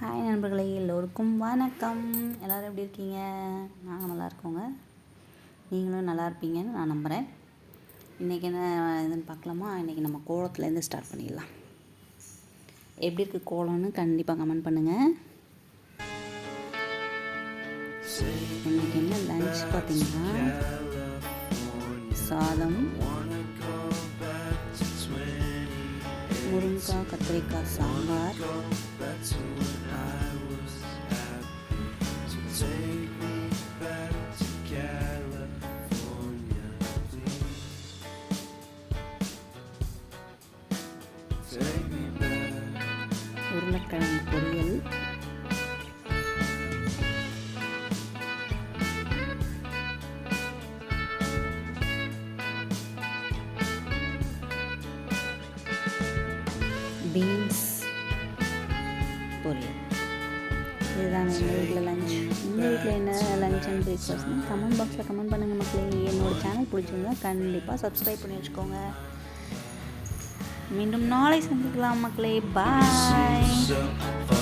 Hi நண்பர்களே எல்லோருக்கும் வணக்கம். எல்லோரும் எப்படி இருக்கீங்க? நாங்கள் நல்லா இருக்கோங்க. நீங்களும் நல்லா இருப்பீங்கன்னு நான் நம்புகிறேன் இன்றைக்கி என்ன இதுன்னு பார்க்கலாமா? இன்றைக்கி நம்ம கோலத்துலேருந்து ஸ்டார்ட் பண்ணிடலாம். எப்படி இருக்குது கோலம்னு கண்டிப்பாக கமெண்ட் பண்ணுங்கள் இன்றைக்கி என்ன லன்ச் பார்த்தீங்கன்னா முருங்கைக்காய் கத்திரிக்காய் சாம்பார். உருளைக்கிழங்கு பொரியல். பீன்ஸ் பொரியல். இதுதாங்க எங்கள் வீட்டில் லஞ்ச் உங்கள் வீட்டில் என்ன லஞ்ச் அண்ட் பிரேக்ஃபாஸ்ட்னு கமெண்ட் பாக்ஸில் கமெண்ட் பண்ணுங்கள் மக்களே. என்னோட சேனல் பிடிச்சிருந்தா கண்டிப்பாக சப்ஸ்கிரைப் பண்ணி வச்சுக்கோங்க. மீண்டும் நாளை சந்திக்கலாம் மக்களே. பாய்